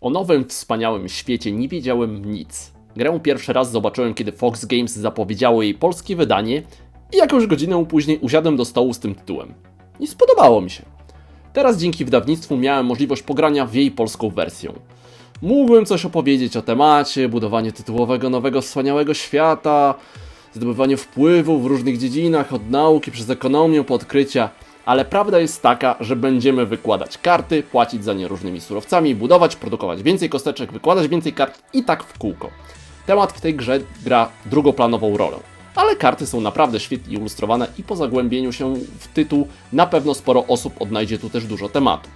O nowym, wspaniałym świecie nie wiedziałem nic. Grę pierwszy raz zobaczyłem, kiedy Fox Games zapowiedziało jej polskie wydanie i jakąś godzinę później usiadłem do stołu z tym tytułem. I spodobało mi się. Teraz dzięki wydawnictwu miałem możliwość pogrania w jej polską wersję. Mógłbym coś opowiedzieć o temacie, budowaniu tytułowego nowego wspaniałego świata, zdobywaniu wpływów w różnych dziedzinach, od nauki przez ekonomię po odkrycia, ale prawda jest taka, że będziemy wykładać karty, płacić za nie różnymi surowcami, budować, produkować więcej kosteczek, wykładać więcej kart i tak w kółko. Temat w tej grze gra drugoplanową rolę. Ale karty są naprawdę świetnie ilustrowane i po zagłębieniu się w tytuł na pewno sporo osób odnajdzie tu też dużo tematu.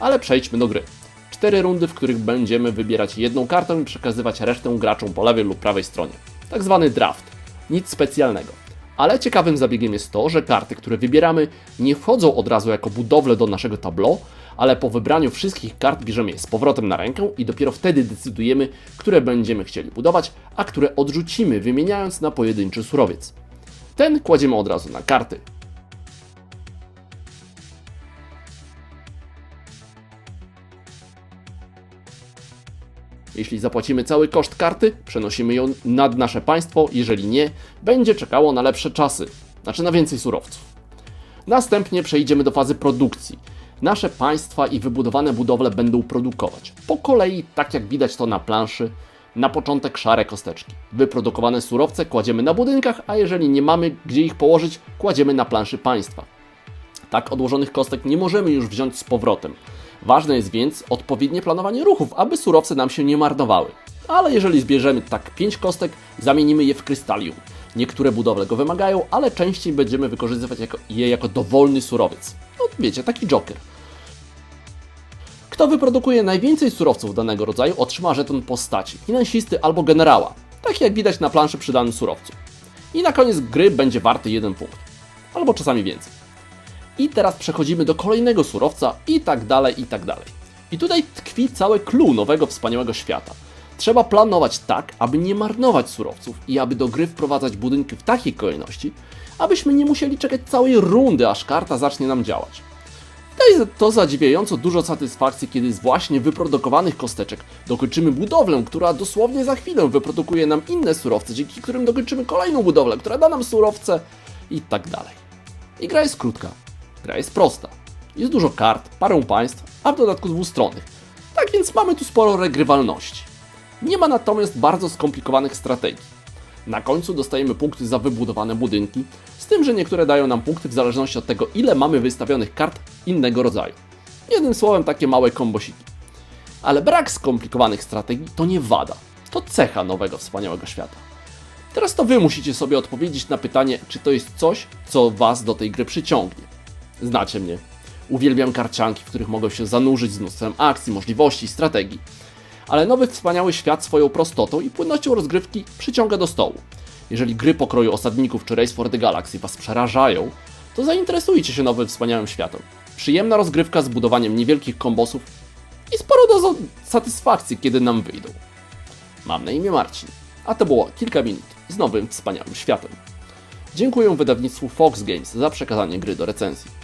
Ale przejdźmy do gry. Cztery rundy, w których będziemy wybierać jedną kartę i przekazywać resztę graczom po lewej lub prawej stronie. Tak zwany draft. Nic specjalnego. Ale ciekawym zabiegiem jest to, że karty, które wybieramy, nie wchodzą od razu jako budowle do naszego tableau, ale po wybraniu wszystkich kart bierzemy je z powrotem na rękę i dopiero wtedy decydujemy, które będziemy chcieli budować, a które odrzucimy, wymieniając na pojedynczy surowiec. Ten kładziemy od razu na karty. Jeśli zapłacimy cały koszt karty, przenosimy ją nad nasze państwo, jeżeli nie, będzie czekało na lepsze czasy, znaczy na więcej surowców. Następnie przejdziemy do fazy produkcji. Nasze państwa i wybudowane budowle będą produkować. Po kolei, tak jak widać to na planszy, na początek szare kosteczki. Wyprodukowane surowce kładziemy na budynkach, a jeżeli nie mamy gdzie ich położyć, kładziemy na planszy państwa. Tak odłożonych kostek nie możemy już wziąć z powrotem. Ważne jest więc odpowiednie planowanie ruchów, aby surowce nam się nie marnowały. Ale jeżeli zbierzemy tak 5 kostek, zamienimy je w krystalium. Niektóre budowle go wymagają, ale częściej będziemy wykorzystywać je jako dowolny surowiec. No wiecie, taki joker. Kto wyprodukuje najwięcej surowców danego rodzaju, otrzyma żeton postaci, finansisty albo generała, tak jak widać na planszy przy danym surowcu. I na koniec gry będzie warty jeden punkt, albo czasami więcej. I teraz przechodzimy do kolejnego surowca i tak dalej, i tak dalej. I tutaj tkwi całe clue nowego wspaniałego świata. Trzeba planować tak, aby nie marnować surowców i aby do gry wprowadzać budynki w takiej kolejności, abyśmy nie musieli czekać całej rundy, aż karta zacznie nam działać. Daje to zadziwiająco dużo satysfakcji, kiedy z właśnie wyprodukowanych kosteczek dokończymy budowlę, która dosłownie za chwilę wyprodukuje nam inne surowce, dzięki którym dokończymy kolejną budowlę, która da nam surowce i tak dalej. I gra jest krótka. Gra jest prosta. Jest dużo kart, parę państw, a w dodatku dwustronnych. Tak więc mamy tu sporo regrywalności. Nie ma natomiast bardzo skomplikowanych strategii. Na końcu dostajemy punkty za wybudowane budynki, z tym, że niektóre dają nam punkty w zależności od tego, ile mamy wystawionych kart innego rodzaju. Jednym słowem, takie małe kombosiki. Ale brak skomplikowanych strategii to nie wada. To cecha nowego, wspaniałego świata. Teraz to Wy musicie sobie odpowiedzieć na pytanie, czy to jest coś, co Was do tej gry przyciągnie. Znacie mnie. Uwielbiam karcianki, w których mogę się zanurzyć z mnóstwem akcji, możliwości i strategii. Ale nowy wspaniały świat swoją prostotą i płynnością rozgrywki przyciąga do stołu. Jeżeli gry pokroju osadników czy Race for the Galaxy Was przerażają, to zainteresujcie się nowym wspaniałym światem. Przyjemna rozgrywka z budowaniem niewielkich kombosów i sporo dozą satysfakcji, kiedy nam wyjdą. Mam na imię Marcin, a to było kilka minut z nowym wspaniałym światem. Dziękuję wydawnictwu Fox Games za przekazanie gry do recenzji.